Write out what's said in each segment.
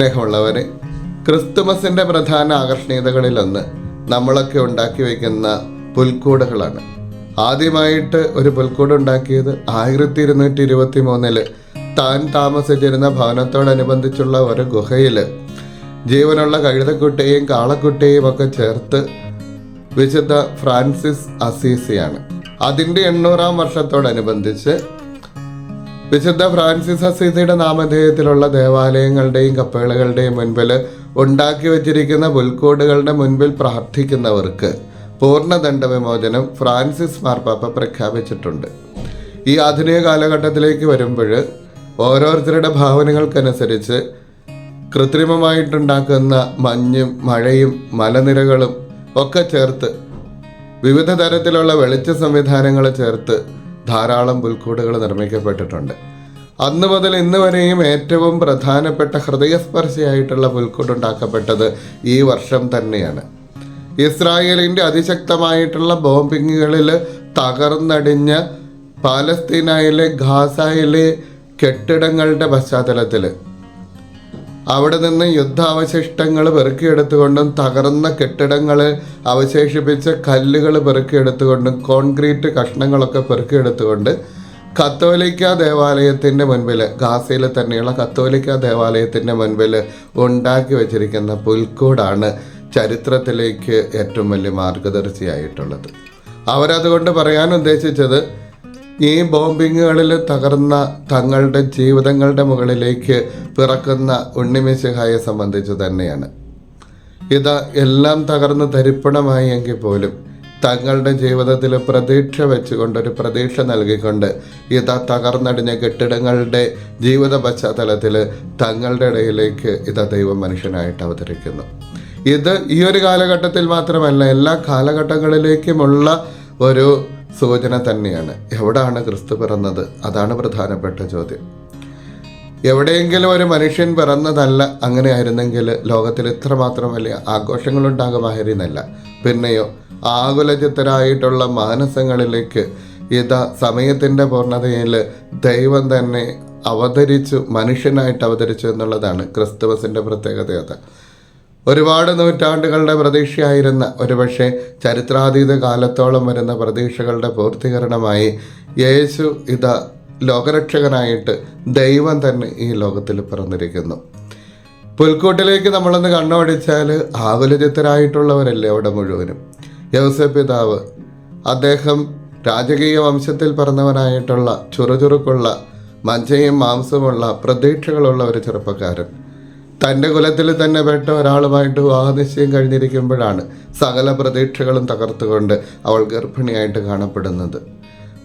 സ്നേഹമുള്ളവരെ ക്രിസ്തുമസിന്റെ പ്രധാന ആകർഷണീയതകളിലൊന്ന് നമ്മളൊക്കെ ഉണ്ടാക്കി വയ്ക്കുന്ന പുൽക്കൂടുകളാണ്. ആദ്യമായിട്ട് ഒരു പുൽക്കൂട് ഉണ്ടാക്കിയത് ആയിരത്തി ഇരുന്നൂറ്റി ഇരുപത്തി മൂന്നിൽ താൻ താമസിച്ചിരുന്ന ഭവനത്തോടനുബന്ധിച്ചുള്ള ഒരു ഗുഹയിൽ. ജീവനുള്ള കഴുതക്കുട്ടിയെയും കാളക്കുട്ടിയെയും ഒക്കെ ചേർത്ത് വിശുദ്ധ ഫ്രാൻസിസ് അസീസിയാണ്. അതിന്റെ എണ്ണൂറാം വർഷത്തോടനുബന്ധിച്ച് വിശുദ്ധ ഫ്രാൻസിസ് അസീസിയുടെ നാമധേയത്തിലുള്ള ദേവാലയങ്ങളുടെയും കപ്പേളുകളുടെയും മുൻപിൽ ഉണ്ടാക്കി വച്ചിരിക്കുന്ന പുൽക്കൂടുകളുടെ മുൻപിൽ പ്രാർത്ഥിക്കുന്നവർക്ക് പൂർണദണ്ഡ വിമോചനം ഫ്രാൻസിസ് മാർപ്പാപ്പ പ്രഖ്യാപിച്ചിട്ടുണ്ട്. ഈ ആധുനിക കാലഘട്ടത്തിലേക്ക് വരുമ്പോൾ ഓരോരുത്തരുടെ ഭാവനകൾക്കനുസരിച്ച് കൃത്രിമമായിട്ടുണ്ടാക്കുന്ന മഞ്ഞും മഴയും മലനിരകളും ഒക്കെ ചേർത്ത് വിവിധ തരത്തിലുള്ള വെളിച്ച സംവിധാനങ്ങൾ ചേർത്ത് ധാരാളം പുൽക്കൂടുകൾ നിർമ്മിക്കപ്പെട്ടിട്ടുണ്ട്. അന്ന് മുതൽ ഇന്ന് വരെയും ഏറ്റവും പ്രധാനപ്പെട്ട ഹൃദയസ്പർശിയായിട്ടുള്ള പുൽക്കൂട് ഉണ്ടാക്കപ്പെട്ടത് ഈ വർഷം തന്നെയാണ്. ഇസ്രായേലിന്റെ അതിശക്തമായിട്ടുള്ള ബോംബിങ്ങുകളിൽ തകർന്നടിഞ്ഞ പാലസ്തീനയിലെ ഖാസയിലെ കെട്ടിടങ്ങളുടെ പശ്ചാത്തലത്തിൽ അവിടെ നിന്ന് യുദ്ധാവശിഷ്ടങ്ങൾ പെറുക്കിയെടുത്തുകൊണ്ടും തകർന്ന കെട്ടിടങ്ങൾ അവശേഷിപ്പിച്ച കല്ലുകൾ പെറുക്കിയെടുത്തുകൊണ്ടും കോൺക്രീറ്റ് കഷ്ണങ്ങളൊക്കെ പെറുക്കിയെടുത്തുകൊണ്ട് കത്തോലിക്ക ദേവാലയത്തിന്റെ മുൻപിൽ ഗാസയിൽ തന്നെയുള്ള കത്തോലിക്ക ദേവാലയത്തിന്റെ മുൻപിൽ ഉണ്ടാക്കി വച്ചിരിക്കുന്ന പുൽക്കൂടാണ് ചരിത്രത്തിലേക്ക് ഏറ്റവും വലിയ മാർഗദർശിയായിട്ടുള്ളത്. അവരതുകൊണ്ട് പറയാൻ ഉദ്ദേശിച്ചത് ഈ ബോംബിങ്ങുകളിൽ തകർന്ന തങ്ങളുടെ ജീവിതങ്ങളുടെ മുകളിലേക്ക് പിറക്കുന്ന ഉണ്ണിമിശിഹായെ സംബന്ധിച്ച് തന്നെയാണ്. ഇത് എല്ലാം തകർന്ന് തരിപ്പണമായി എങ്കിൽ പോലും തങ്ങളുടെ ജീവിതത്തിൽ പ്രതീക്ഷ വെച്ചുകൊണ്ട് ഒരു പ്രതീക്ഷ നൽകിക്കൊണ്ട് ഇതാ തകർന്നടിഞ്ഞ കെട്ടിടങ്ങളുടെ ജീവിത പശ്ചാത്തലത്തിൽ തങ്ങളുടെ ഇടയിലേക്ക് ഇതാ ദൈവം മനുഷ്യനായിട്ട് അവതരിക്കുന്നു. ഇത് ഈ ഒരു കാലഘട്ടത്തിൽ മാത്രമല്ല എല്ലാ കാലഘട്ടങ്ങളിലേക്കുമുള്ള ഒരു സൂചന തന്നെയാണ്. എവിടാണ് ക്രിസ്തു പിറന്നത്? അതാണ് പ്രധാനപ്പെട്ട ചോദ്യം. എവിടെയെങ്കിലും ഒരു മനുഷ്യൻ പിറന്നതല്ല അങ്ങനെ ആയിരുന്നെങ്കിൽ ലോകത്തിൽ ഇത്രമാത്രം വലിയ ആഘോഷങ്ങളുണ്ടാകുമായിരുന്നില്ല പിന്നെയോ ആകുലചിത്തരായിട്ടുള്ള മാനസങ്ങളിലേക്ക് ഇതാ സമയത്തിന്റെ പൂർണതയിൽ ദൈവം തന്നെ അവതരിച്ചു മനുഷ്യനായിട്ട് അവതരിച്ചു എന്നുള്ളതാണ് ക്രിസ്തുമസിന്റെ പ്രത്യേകത ഒരുപാട് നൂറ്റാണ്ടുകളുടെ പ്രതീക്ഷയായിരുന്ന ഒരുപക്ഷെ ചരിത്രാതീത കാലത്തോളം വരുന്ന പ്രതീക്ഷകളുടെ പൂർത്തീകരണമായി യേശു ഇതാ ലോകരക്ഷകനായിട്ട് ദൈവം തന്നെ ഈ ലോകത്തിൽ പിറന്നിരിക്കുന്നു. പുൽക്കൂട്ടിലേക്ക് നമ്മളൊന്ന് കണ്ണോടിച്ചാൽ ആകുലചിത്തരായിട്ടുള്ളവരല്ലേ അവിടെ മുഴുവനും. യവസ പിതാവ് അദ്ദേഹം രാജകീയ വംശത്തിൽ പിറന്നവനായിട്ടുള്ള ചുറുചുറുക്കുള്ള മജ്ജയും മാംസമുള്ള പ്രതീക്ഷകളുള്ള ഒരു ചെറുപ്പക്കാരൻ. തന്റെ കുലത്തിൽ തന്നെ പെട്ട ഒരാളുമായിട്ട് വിവാഹനിശ്ചയം കഴിഞ്ഞിരിക്കുമ്പോഴാണ് സകല പ്രതീക്ഷകളും തകർത്തുകൊണ്ട് അവൾ ഗർഭിണിയായിട്ട് കാണപ്പെടുന്നത്.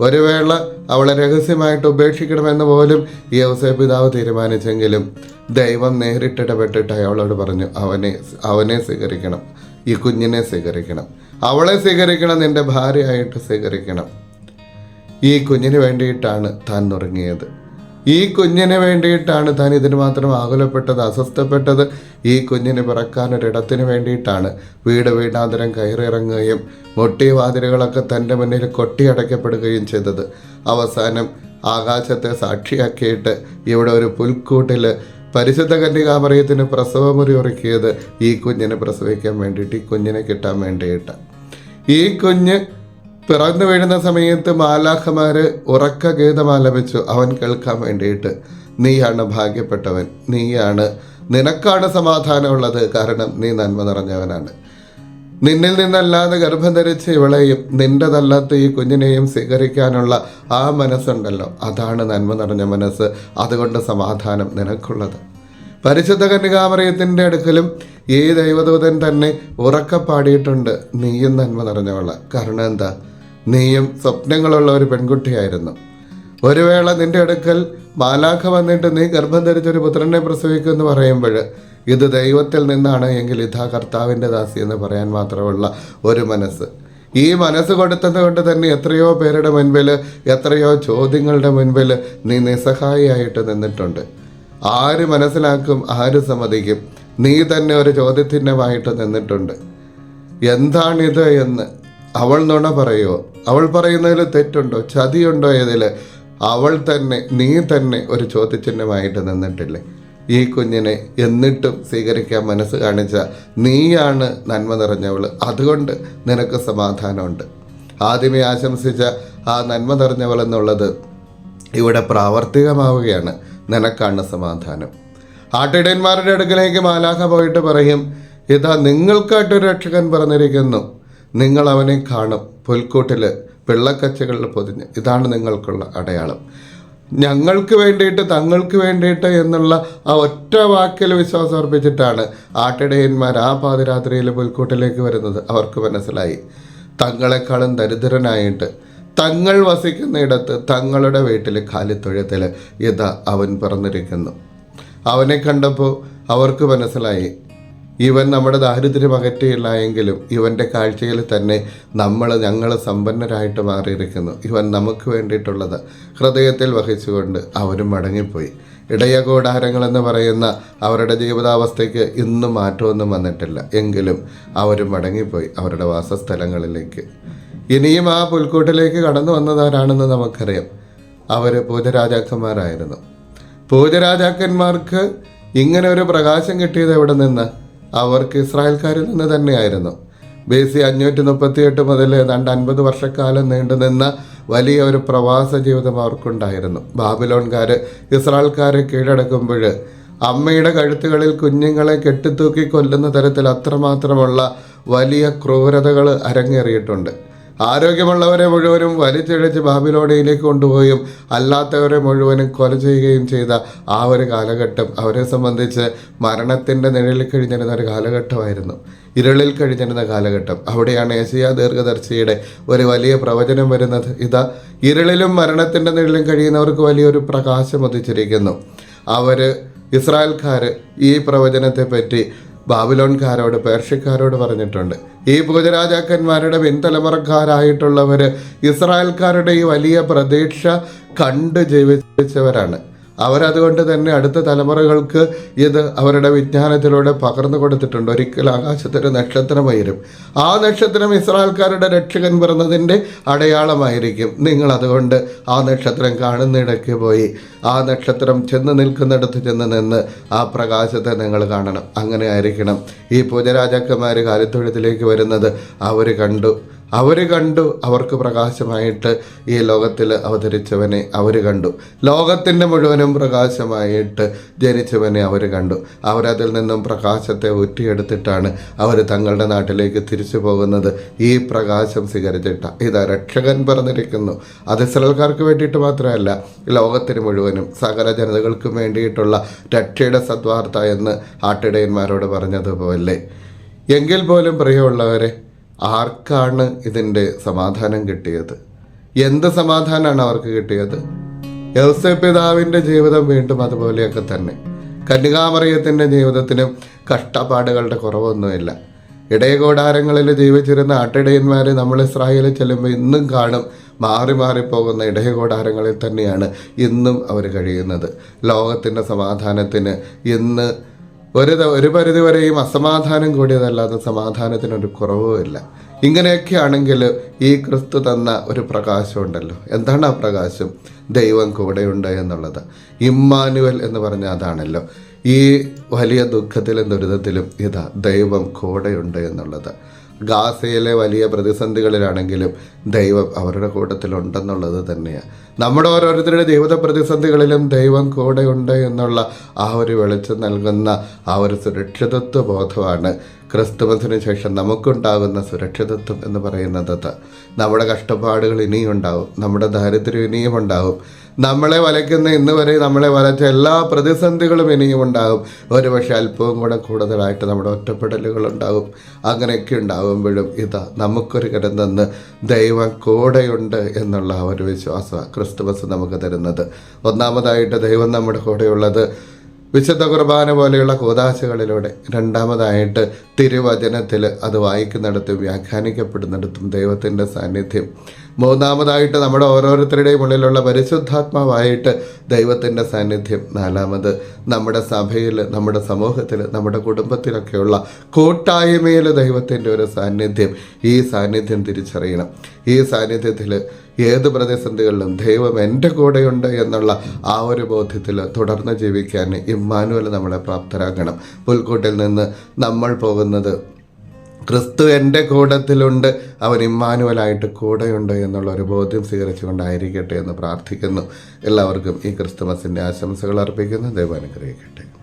ഒരു വേള അവളെ രഹസ്യമായിട്ട് ഉപേക്ഷിക്കണമെന്ന് പോലും യവസേ പിതാവ് തീരുമാനിച്ചെങ്കിലും ദൈവം നേരിട്ടിടപെട്ടിട്ട് അയാളോട് പറഞ്ഞു അവനെ അവനെ സ്വീകരിക്കണം ഈ കുഞ്ഞിനെ സ്വീകരിക്കണം അവളെ സ്വീകരിക്കണം നിന്റെ ഭാര്യയായിട്ട് സ്വീകരിക്കണം. ഈ കുഞ്ഞിന് വേണ്ടിയിട്ടാണ് താൻ നുറങ്ങിയത് ഈ കുഞ്ഞിന് വേണ്ടിയിട്ടാണ് താൻ ഇതിന് മാത്രം ആകുലപ്പെട്ടത് അസ്വസ്ഥപ്പെട്ടത്. ഈ കുഞ്ഞിന് പിറക്കാനൊരിടത്തിന് വേണ്ടിയിട്ടാണ്. വീട് വീടാന്തരം കയറിയിറങ്ങുകയും മുട്ടി വാതിലുകളൊക്കെ തന്റെ മുന്നിൽ കൊട്ടിയടയ്ക്കപ്പെടുകയും ചെയ്തത്. അവസാനം ആകാശത്തെ സാക്ഷിയാക്കിയിട്ട് ഇവിടെ ഒരു പുൽക്കൂട്ടിൽ പരിശുദ്ധ കന്യകാമറിയത്തിന് പ്രസവമുറി ഒരുക്കിയത് ഈ കുഞ്ഞിനെ പ്രസവിക്കാൻ വേണ്ടിയിട്ട് ഈ കുഞ്ഞിനെ കിട്ടാൻ വേണ്ടിയിട്ട്. ഈ കുഞ്ഞ് പിറന്നു വീഴുന്ന സമയത്ത് മാലാഖമാര് ഉറക്ക ഗീതം ആലപിച്ചു അവൻ കേൾക്കാൻ വേണ്ടിയിട്ട് നീയാണ് ഭാഗ്യപ്പെട്ടവൻ നീയാണ് നിനക്കാണ് സമാധാനമുള്ളത് കാരണം നീ നന്മ നിറഞ്ഞവനാണ്. നിന്നിൽ നിന്നല്ലാതെ ഗർഭം ധരിച്ച ഇവളെയും നിന്റെതല്ലാത്ത ഈ കുഞ്ഞിനെയും സ്വീകരിക്കാനുള്ള ആ മനസ്സുണ്ടല്ലോ. അതാണ് നന്മ നിറഞ്ഞ മനസ്സ്. അതുകൊണ്ട് സമാധാനം നിനക്കുള്ളത്. പരിശുദ്ധ കന്യകാമറിയത്തിന്റെ അടുക്കലും ഈ ദൈവദൂതൻ തന്നെ ഉറക്കപ്പാടിയിട്ടുണ്ട് നീയും നന്മ നിറഞ്ഞവള. കാരണം എന്താ? നീയും സ്വപ്നങ്ങളുള്ള ഒരു പെൺകുട്ടിയായിരുന്നു. ഒരു വേള നിന്റെ അടുക്കൽ ബാലാഖ വന്നിട്ട് നീ ഗർഭം ധരിച്ചൊരു പുത്രനെ പ്രസവിക്കുമെന്ന് പറയുമ്പോൾ ഇത് ദൈവത്തിൽ നിന്നാണ് എങ്കിൽ ഇതാ കർത്താവിന്റെ ദാസി എന്ന് പറയാൻ മാത്രമുള്ള ഒരു മനസ്സ്. ഈ മനസ്സ് കൊടുത്തത് കൊണ്ട് തന്നെ എത്രയോ പേരുടെ മുൻപിൽ എത്രയോ ചോദ്യങ്ങളുടെ മുൻപിൽ നീ നിസ്സഹായിയായിട്ട് നിന്നിട്ടുണ്ട്. ആര് മനസ്സിലാക്കും ആര് സമ്മതിക്കും? നീ തന്നെ ഒരു ചോദ്യചിഹ്നമായിട്ട് നിന്നിട്ടുണ്ട്. എന്താണിത് എന്ന് അവൾ നുണ പറയുമോ അവൾ പറയുന്നതിൽ തെറ്റുണ്ടോ? ചതിയുണ്ടോ ഏതിൽ? അവൾ തന്നെ നീ തന്നെ ഒരു ചോദ്യചിഹ്നമായിട്ട് നിന്നിട്ടില്ലേ? ഈ കുഞ്ഞിനെ എന്നിട്ടും സ്വീകരിക്കാൻ മനസ്സ് കാണിച്ച നീയാണ് നന്മ നിറഞ്ഞവൾ. അതുകൊണ്ട് നിനക്ക് സമാധാനമുണ്ട്. ആദ്യമേ ആശംസിച്ച ആ നന്മ നിറഞ്ഞവൾ എന്നുള്ളത് ഇവിടെ പ്രാവർത്തികമാവുകയാണ്. നിനക്കാണ് സമാധാനം. ആട്ടിടയന്മാരുടെ അടുക്കലേക്ക് മാലാഖ പോയിട്ട് പറയും ഇതാ നിങ്ങൾക്കായിട്ടൊരു രക്ഷകൻ പറഞ്ഞിരിക്കുന്നു നിങ്ങൾ അവനെ കാണും. പുൽക്കൂട്ടിൽ പിള്ളക്കച്ചകളിൽ പൊതിഞ്ഞ്. ഇതാണ് നിങ്ങൾക്കുള്ള അടയാളം. ഞങ്ങൾക്ക് വേണ്ടിയിട്ട് തങ്ങൾക്ക് വേണ്ടിയിട്ട് എന്നുള്ള ആ ഒറ്റ വാക്കിൽ വിശ്വാസം അർപ്പിച്ചിട്ടാണ് ആട്ടിടയന്മാർ ആ പാതിരാത്രിയിൽ പുൽക്കൂട്ടിലേക്ക് വരുന്നത്. അവർക്ക് മനസ്സിലായി. തങ്ങളെക്കാളും ദരിദ്രനായിട്ട് തങ്ങൾ വസിക്കുന്നിടത്ത് തങ്ങളുടെ വീട്ടിൽ കാലിത്തൊഴുത്തിൽ ഇതാ അവൻ പറഞ്ഞിരിക്കുന്നു അവനെ കണ്ടപ്പോൾ അവർക്ക് മനസ്സിലായി. ഇവൻ നമ്മുടെ ദാരിദ്ര്യം അകറ്റിയില്ല എങ്കിലും ഇവന്റെ കാഴ്ചയിൽ തന്നെ നമ്മൾ ഞങ്ങൾ സമ്പന്നരായിട്ട് മാറിയിരിക്കുന്നു. ഇവൻ നമുക്ക് വേണ്ടിയിട്ടുള്ളത് ഹൃദയത്തിൽ വഹിച്ചുകൊണ്ട് അവരും മടങ്ങിപ്പോയി. ഇടയ കൂടാരങ്ങൾ എന്ന് പറയുന്ന അവരുടെ ജീവിതാവസ്ഥയ്ക്ക് ഇന്നും മാറ്റമൊന്നും വന്നിട്ടില്ല. എങ്കിലും അവരും മടങ്ങിപ്പോയി അവരുടെ വാസസ്ഥലങ്ങളിലേക്ക്. ഇനിയും ആ പുൽക്കൂട്ടിലേക്ക് കടന്നു വന്നതാരാണെന്ന് നമുക്കറിയാം. അവർ പൂജരാജാക്കന്മാരായിരുന്നു. പൂജരാജാക്കന്മാർക്ക് ഇങ്ങനെ ഒരു പ്രകാശം കിട്ടിയത് എവിടെ നിന്ന്? അവർക്ക് ഇസ്രായേൽക്കാരിൽ നിന്ന് തന്നെയായിരുന്നു. ബി സി അഞ്ഞൂറ്റി മുപ്പത്തി എട്ട് മുതൽ ഏതാണ്ട് അൻപത് വർഷക്കാലം നീണ്ടുനിന്ന വലിയ ഒരു പ്രവാസ ജീവിതം അവർക്കുണ്ടായിരുന്നു. ബാബിലോൺകാർ ഇസ്രായേൽക്കാരെ കീഴടക്കുമ്പോൾ അമ്മയുടെ കഴുത്തുകളിൽ കുഞ്ഞുങ്ങളെ കെട്ടിത്തൂക്കി കൊല്ലുന്ന തരത്തിൽ അത്രമാത്രമുള്ള വലിയ ക്രൂരതകൾ അരങ്ങേറിയിട്ടുണ്ട്. ആരോഗ്യമുള്ളവരെ മുഴുവനും വലിച്ചിഴച്ച് ബാബിലോണിയിലേക്ക് കൊണ്ടുപോയും അല്ലാത്തവരെ മുഴുവനും കൊല ചെയ്യുകയും ചെയ്ത ആ ഒരു കാലഘട്ടം അവരെ സംബന്ധിച്ച് മരണത്തിന്റെ നിഴലിൽ കഴിഞ്ഞിരുന്ന ഒരു കാലഘട്ടമായിരുന്നു. ഇരുളിൽ കഴിഞ്ഞിരുന്ന കാലഘട്ടം. അവിടെയാണ് ഏഷ്യ ദീർഘദർശിയുടെ ഒരു വലിയ പ്രവചനം വരുന്നത്. ഇതാ ഇരുളിലും മരണത്തിന്റെ നിഴലിലും കഴിയുന്നവർക്ക് വലിയൊരു പ്രകാശം ഉദിച്ചിരിക്കുന്നു. അവർ ഇസ്രായേൽക്കാർ ഈ പ്രവചനത്തെ പറ്റി ബാബിലോൺകാരോട് പേർഷ്യക്കാരോട് പറഞ്ഞിട്ടുണ്ട്. ഈ ഭൂജരാജാക്കന്മാരുടെ പിൻതലമുറക്കാരായിട്ടുള്ളവർ ഇസ്രായേൽക്കാരുടെ ഈ വലിയ പ്രതീക്ഷ കണ്ട് ജീവിച്ചവരാണ്. അവരതുകൊണ്ട് തന്നെ അടുത്ത തലമുറകൾക്ക് ഇത് അവരുടെ വിജ്ഞാനത്തിലൂടെ പകർന്നു കൊടുത്തിട്ടുണ്ട്. ഒരിക്കൽ ആകാശത്തൊരു നക്ഷത്രം ആ നക്ഷത്രം ഇസ്രായേൽക്കാരുടെ രക്ഷകൻ പിറന്നതിന്റെ അടയാളമായിരിക്കും. നിങ്ങൾ അതുകൊണ്ട് ആ നക്ഷത്രം കാണുന്നിടയ്ക്ക് പോയി. ആ നക്ഷത്രം ചെന്ന് നിൽക്കുന്നിടത്ത് ചെന്ന് നിന്ന് ആ പ്രകാശത്തെ നിങ്ങൾ കാണണം. അങ്ങനെ ആയിരിക്കണം. ഈ പൂജരാജാക്കന്മാർ കാലിത്തൊഴുത്തിലേക്ക് വരുന്നത് അവർ കണ്ടു. അവർ കണ്ടു അവർക്ക് പ്രകാശമായിട്ട് ഈ ലോകത്തിൽ അവതരിച്ചവനെ അവർ കണ്ടു. ലോകത്തിന്റെ മുഴുവനും പ്രകാശമായിട്ട് ജനിച്ചവനെ അവർ കണ്ടു. അവരതിൽ നിന്നും പ്രകാശത്തെ ഒറ്റിയെടുത്തിട്ടാണ് അവർ തങ്ങളുടെ നാട്ടിലേക്ക് തിരിച്ചു പോകുന്നത്. ഈ പ്രകാശം സ്വീകരിച്ചിട്ട ഇത് രക്ഷകൻ പറഞ്ഞിരിക്കുന്നു. അത് ഇസ്രൽക്കാർക്ക് വേണ്ടിയിട്ട് മാത്രമല്ല ലോകത്തിന് മുഴുവനും സകല ജനതകൾക്കും വേണ്ടിയിട്ടുള്ള രക്ഷയുടെ സദ്വാർത്ത എന്ന് ആട്ടിടയന്മാരോട് പറഞ്ഞതുപോലെ. എങ്കിൽ പോലും പ്രിയമുള്ളവരെ ആർക്കാണ് ഇതിന്റെ സമാധാനം കിട്ടിയത്? എന്ത് സമാധാനമാണ് അവർക്ക് കിട്ടിയത്? യൗസപിതാവിന്റെ ജീവിതം വീണ്ടും അതുപോലെയൊക്കെ തന്നെ. കന്യകാമറിയത്തിന്റെ ജീവിതത്തിനും കഷ്ടപ്പാടുകളുടെ കുറവൊന്നുമില്ല. ഇടയകൂടാരങ്ങളിൽ ജീവിച്ചിരുന്ന ആട്ടിടയന്മാരെ നമ്മൾ ഇസ്രായേലിൽ ചെല്ലുമ്പോൾ ഇന്നും കാണും മാറി മാറിപ്പോകുന്ന ഇടയകൂടാരങ്ങളിൽ തന്നെയാണ് ഇന്നും അവർ കഴിയുന്നത്. ലോകത്തിന്റെ സമാധാനത്തിന് ഇന്ന് ഒരു ഒരു പരിധി വരെയും അസമാധാനം കൂടിയതല്ലാതെ സമാധാനത്തിനൊരു കുറവുമില്ല ഇങ്ങനെയൊക്കെ ആണെങ്കിൽ ഈ ക്രിസ്തു തന്ന ഒരു പ്രകാശമുണ്ടല്ലോ. എന്താണ് ആ പ്രകാശം? ദൈവം കൂടെയുണ്ട് എന്നുള്ളത്. ഇമ്മാനുവൽ എന്ന് പറഞ്ഞാൽ അതാണല്ലോ. ഈ വലിയ ദുഃഖത്തിലും ദുരിതത്തിലും ഇതാ ദൈവം കൂടെയുണ്ട് എന്നുള്ളത്. ഗാസയിലെ വലിയ പ്രതിസന്ധികളിലാണെങ്കിലും ദൈവം അവരുടെ കൂട്ടത്തിലുണ്ടെന്നുള്ളത് തന്നെയാണ് നമ്മുടെ ഓരോരുത്തരുടെ ജീവിത പ്രതിസന്ധികളിലും ദൈവം കൂടെയുണ്ട് എന്നുള്ള ആ ഒരു വെളിച്ചം നൽകുന്ന ആ ഒരു സുരക്ഷിതത്വ ബോധമാണ് ക്രിസ്തുമസിന് ശേഷം നമുക്കുണ്ടാകുന്ന സുരക്ഷിതത്വം എന്ന് പറയുന്നത്. നമ്മുടെ കഷ്ടപ്പാടുകൾ ഇനിയും ഉണ്ടാവും നമ്മുടെ ദാരിദ്ര്യം ഇനിയും ഉണ്ടാവും നമ്മളെ വലയ്ക്കുന്ന ഇന്ന് വരെ നമ്മളെ വലച്ച എല്ലാ പ്രതിസന്ധികളും ഇനിയും ഉണ്ടാകും. ഒരു പക്ഷേ അല്പവും കൂടെ കൂടുതലായിട്ട് നമ്മുടെ ഒറ്റപ്പെടലുകൾ ഉണ്ടാകും. അങ്ങനെയൊക്കെ ഉണ്ടാകുമ്പോഴും ഇതാ നമുക്കൊരു കരം തന്ന് ദൈവം കൂടെയുണ്ട് എന്നുള്ള ഒരു വിശ്വാസമാണ് ക്രിസ്തുമസ് നമുക്ക് തരുന്നത്. ഒന്നാമതായിട്ട് ദൈവം നമ്മുടെ കൂടെയുള്ളത് വിശുദ്ധ കുർബാന പോലെയുള്ള കൂതാശകളിലൂടെ. രണ്ടാമതായിട്ട് തിരുവചനത്തിൽ അത് വായിക്കുന്നിടത്തും വ്യാഖ്യാനിക്കപ്പെടുന്നിടത്തും ദൈവത്തിന്റെ സാന്നിധ്യം. മൂന്നാമതായിട്ട് നമ്മുടെ ഓരോരുത്തരുടെയും ഉള്ളിലുള്ള പരിശുദ്ധാത്മാവായിട്ട് ദൈവത്തിന്റെ സാന്നിധ്യം. നാലാമത് നമ്മുടെ സഭയിൽ നമ്മുടെ സമൂഹത്തിൽ നമ്മുടെ കുടുംബത്തിലൊക്കെയുള്ള കൂട്ടായ്മയിൽ ദൈവത്തിന്റെ ഒരു സാന്നിധ്യം. ഈ സാന്നിധ്യം തിരിച്ചറിയണം. ഈ സാന്നിധ്യത്തിൽ ഏത് പ്രതിസന്ധികളിലും ദൈവം എന്റെ കൂടെയുണ്ട് എന്നുള്ള ആ ഒരു ബോധ്യത്തിൽ തുടർന്ന് ജീവിക്കാൻ ഇമ്മാനുവൽ നമ്മളെ പ്രാപ്തരാക്കണം. പുൽക്കൂട്ടിൽ നിന്ന് നമ്മൾ പോകുന്നത് ക്രിസ്തു എന്റെ കൂടത്തിലുണ്ട് അവൻ ഇമ്മാനുവലായിട്ട് കൂടെയുണ്ട് എന്നുള്ള ഒരു ബോധ്യം സ്വീകരിച്ചുകൊണ്ടായിരിക്കട്ടെ എന്ന് പ്രാർത്ഥിക്കുന്നു. എല്ലാവർക്കും ഈ ക്രിസ്തുമസിന്റെ ആശംസകൾ അർപ്പിക്കുന്നു. ദൈവം അനുഗ്രഹിക്കട്ടെ.